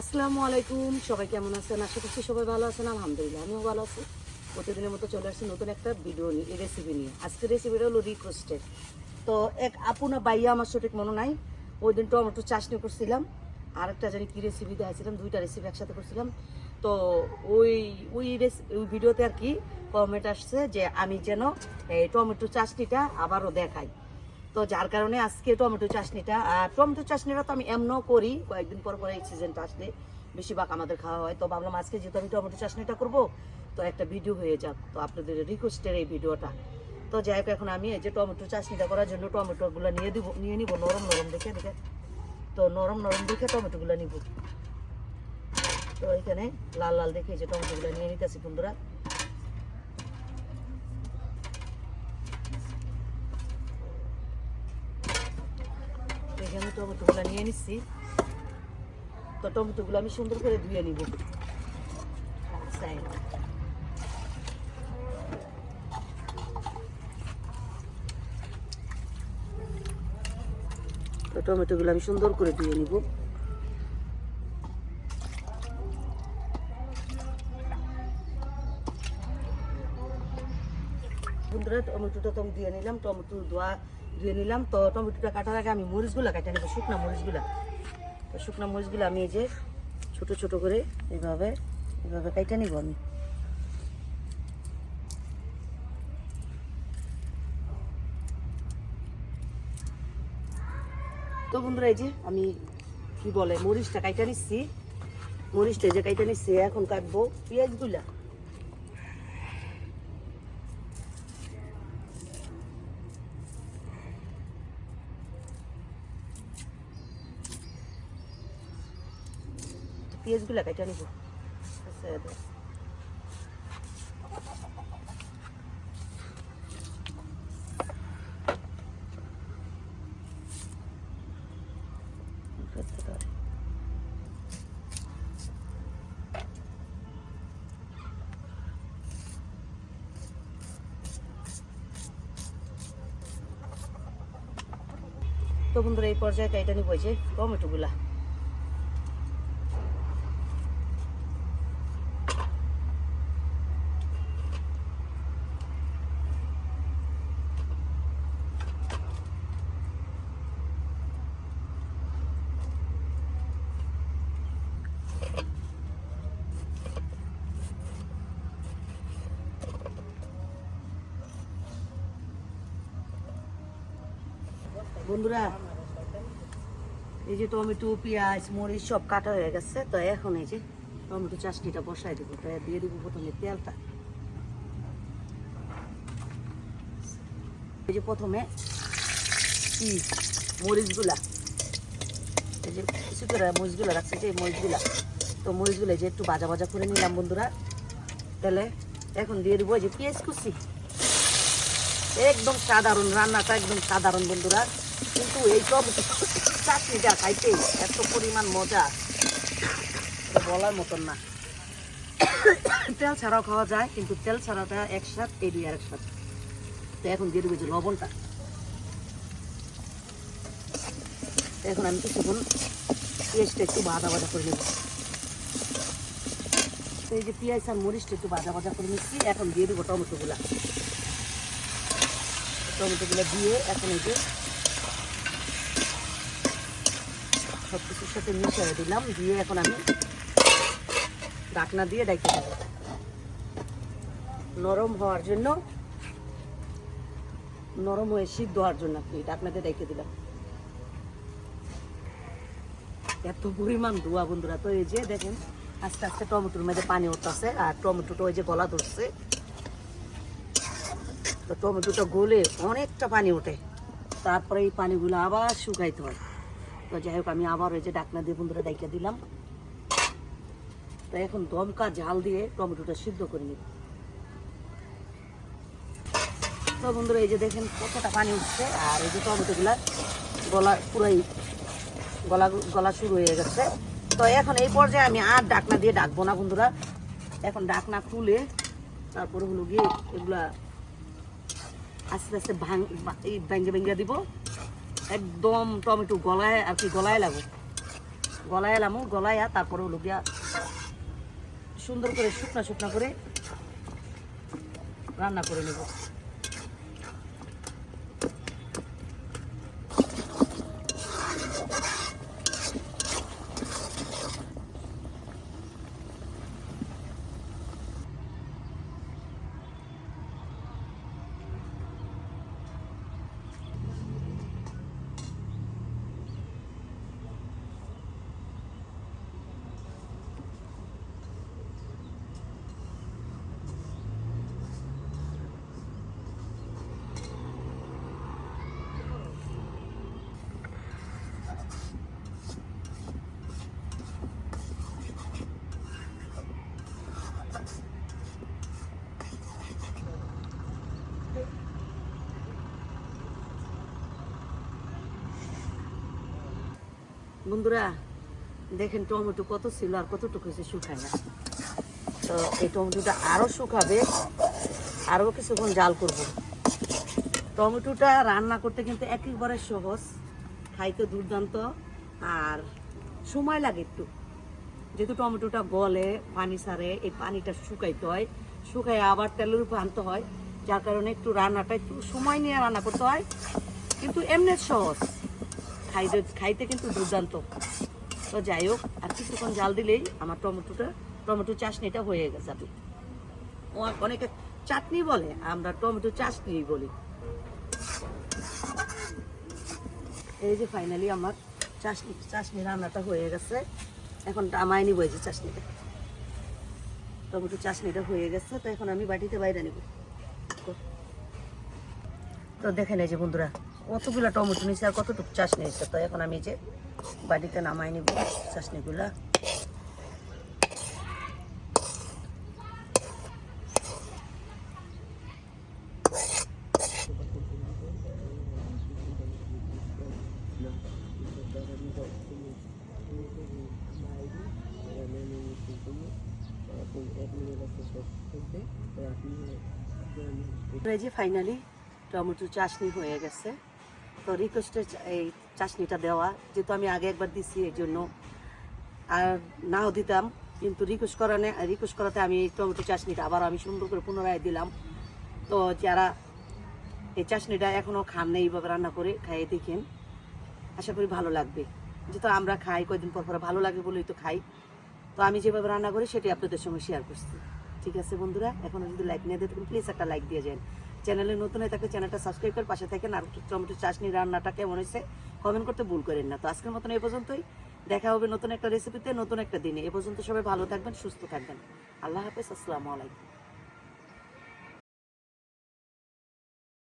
আসসালামু আলাইকুম। সবাই কেমন আছেন? আশা করছি সবাই ভালো আছেন। আলহামদুলিল্লাহ, আমিও ভালো আছি। প্রতিদিনের মতো চলে আসছি নতুন একটা ভিডিও নিয়ে রেসিপি নিয়ে। আজকের রেসিপিটা হলো রিকোয়েস্টেড তো এক আপু না বাইয়া আমার সঠিক মনে নাই। ওই দিন টমেটো চাটনি করছিলাম। আর একটা জানি কী রেসিপি দেখাছিলাম দুইটা রেসিপি একসাথে করছিলাম। তো ওই ওই ওই ভিডিওতে আর কি কমেন্ট আসছে যে আমি যেন এই টমেটো চাটনিটা আবারও দেখাই। তো যার কারণে আজকে টমেটো চাটনিটা আর টমেটো চাটনিটা তো আমি এমনও করি, কয়েকদিন পর পরে এই সিজনটা আসলে বেশিরভাগ আমাদের খাওয়া হয়। তো ভাবলাম আজকে যেহেতু আমি টমেটো চাটনিটা করব, তো একটা ভিডিও হয়ে যাক, তো আপনাদের রিকোয়েস্টের এই ভিডিওটা তো যাই হোক, এখন আমি এই যে টমেটো চাটনিটা করার জন্য টমেটোগুলো নিয়ে দিব, নিয়ে নিব, নরম নরম দেখে দেখে। তো নরম নরম দেখে টমেটোগুলো নিব। তো এখানে লাল লাল দেখে যে টমেটোগুলো নিয়ে নিতেছি বন্ধুরা। যে আমি টমেটোগুলো নিয়ে নিচ্ছি। তো টমেটোগুলো আমি সুন্দর করে ধুয়ে নিব। টমেটোগুলো আমি সুন্দর করে ধুয়ে নিব। বন্ধুরা, টমেটোটা তো আমি ধুয়ে নিলাম। টমেটো ধোয়া ধুয়ে নিলাম। তো টমেটোটা কাটার আগে আমি মরিচগুলো কাটা নেব, শুকনা মরিচগুলো। তো শুকনা মরিচগুলো আমি এই যে ছোট ছোট করে এভাবে এভাবে কাইটা নিব আমি। তো বন্ধুরা, এই যে আমি কি বলে, মরিচটা কাইটা নিচ্ছি। মরিচটা এই যে কাইটা নিচ্ছি, এখন কাটবো পেঁয়াজগুলা। পেঁয়াজগুলা কাইটা নিব। আচ্ছা তো বন্ধুরা এই পর্যায়ে কাইটা নিব যে টমেটোগুলা। বন্ধুরা, এই যে টমেটো, পেঁয়াজ, মরিচ সব কাটা হয়ে গেছে। তো এখন এই যে টমেটো চাটনিটা বসাই দেবো। তো দিয়ে দেবো প্রথমে তেলটা। এই যে প্রথমে কি মরিচগুলা, এই যে কিছু করে মরিচগুলা রাখছে যে মরিচগুলা। তো মরিচগুলো যে একটু ভাজা ভাজা করে নিলাম বন্ধুরা। তাহলে এখন দিয়ে দেবো এই যে পেঁয়াজ কুচি। একদম সাধারণ, রান্নাটা একদম সাধারণ বন্ধুরা। কিন্তু এই টমেটো চাটনিটা খাইতে এত পরিমাণ মজা। বলার মতন না। তেল ছাড়াও খাওয়া যায়, কিন্তু তেল ছাড়াটা একসাথ এডি আর একসাথ। তো এখন দিয়ে দেবো যে লবণটা। এখন আমি কিছুক্ষণ পেঁয়াজটা একটু ভাজা ভাজা করে নেব। এই যে পেঁয়াজ আর মরিচটা একটু ভাজা ভাজা করে নিচ্ছি, এখন দিয়ে দেবো টমেটোগুলা। টমেটোগুলো দিয়ে এখন এই যে সব কিছুর সাথে মিশিয়ে দিলাম, দিয়ে এখন আমি ঢাকনা দিয়ে ডাইকে দেবো। নরম হওয়ার জন্য, নরম হয়ে সিদ্ধ হওয়ার জন্য আপনি ঢাকনা দিয়ে ডাইকে দিলাম। এত পরিমাণ ধোয়া বন্ধুরা, তো এই যে দেখেন, আস্তে আস্তে টমেটোর মধ্যে পানি উঠতেছে, আর টমেটোটা ওই যে গলা ধরছে। তো টমেটোটা গলে অনেকটা পানি ওঠে, তারপরে এই পানিগুলো আবার শুকাইতে হয়। তো যাই হোক, আমি আবার ওই যে ডাকনা দিয়ে বন্ধুরা ডাইকা দিলাম। তো এখন দমকা ঝাল দিয়ে টমেটোটা সিদ্ধ করে নিব। তো বন্ধুরা, এই যে দেখেন কতটা পানি উঠছে, আর এই যে টমেটোগুলা গলা পুরাই গলা গলা শুরু হয়ে গেছে। তো এখন এই পর্যায়ে আমি আর ডাকনা দিয়ে ডাকবো না বন্ধুরা। এখন ডাকনা খুলে তারপরে হলো গিয়ে এগুলা আস্তে আস্তে ভাঙ এই ভেঙে ভেঙে দিব। একদম টমেটো, গলায় আর কি, গলায় লাগো। গলায় এলামো গলায়া তারপরে হলো সুন্দর করে শুকনা শুকনা করে রান্না করে নেব। বন্ধুরা, দেখেন টমেটো কত ছিল আর কতটুকু হয়েছে, শুকায় না। তো এই টমেটোটা আরও শুকাবে আরও কিছুক্ষণ জাল করব। টমেটোটা রান্না করতে কিন্তু একেবারে সহজ, খাইতে দুর্দান্ত, আর সময় লাগে একটু। যেহেতু টমেটোটা গলে, পানি সারে, এই পানিটা শুকাইতে হয় শুকাই আবার তেলের উপর আনতে হয়, যার কারণে একটু রান্নাটা একটু সময় নিয়ে রান্না করতে হয়, কিন্তু এমনি সহজ। খাইতে খাইতে কিন্তু দুর্দান্ত। তো যাই হোক, আর কিছুক্ষণ জাল দিলেই আমার টমেটোটা টমেটো চাটনিটা হয়ে যাবে অনেকে চাটনি বলে, আমরা টমেটো চাটনি বলি। এই যে ফাইনালি আমার চাটনি চাটনি রান্নাটা হয়ে গেছে। এখন আমায় নিব এই যে চাটনিটা। টমেটো চাটনিটা হয়ে গেছে, তো এখন আমি বাটিতে বাইরে নিব। তো দেখেন এই যে বন্ধুরা কতগুলো টমেটো নিয়েছে আর কতটুকু চাটনি নিয়েছে? তো এখন আমি যে বাড়িতে নামাই নিব যে ফাইনালি টমেটো চাশনি হয়ে গেছে। তো রিকোয়েস্টের এই চাশনিটা দেওয়া, যেহেতু আমি আগে একবার দিছি, এই জন্য। আর নাও দিতাম, কিন্তু রিকোয়েস্ট করানে রিকোয়েস্ট করাতে আমি এই টমেটো চাশনিটা আবার আমি সুন্দর করে পুনরায় দিলাম। তো যারা এই চাশনিটা এখনও খান নেই এইভাবে রান্না করে, খাইয়ে দেখেন। আশা করি ভালো লাগবে। যেহেতু আমরা খাই, কয়দিন পর পর ভালো লাগে বলেই তো খাই। তো আমি যেভাবে রান্না করি, সেটাই আপনাদের সঙ্গে শেয়ার করছি। ঠিক আছে বন্ধুরা, এখনও যদি লাইক নিয়ে দিতে প্লিজ একটা লাইক দিয়ে যান। চ্যানেলে নতুন হয়ে থাকলে চ্যানেলটা সাবস্ক্রাইব করে পাশে থাকেন। আর টমেটো চাটনি রান্নাটা কেমন হয়েছে কমেন্ট করতে ভুল করেন না। তো আজকের মতন এ পর্যন্তই। দেখা হবে নতুন একটা রেসিপিতে নতুন একটা দিনে। এ পর্যন্ত সবাই ভালো থাকবেন, সুস্থ থাকবেন। আল্লাহ হাফেজ, আসসালামু আলাইকুম।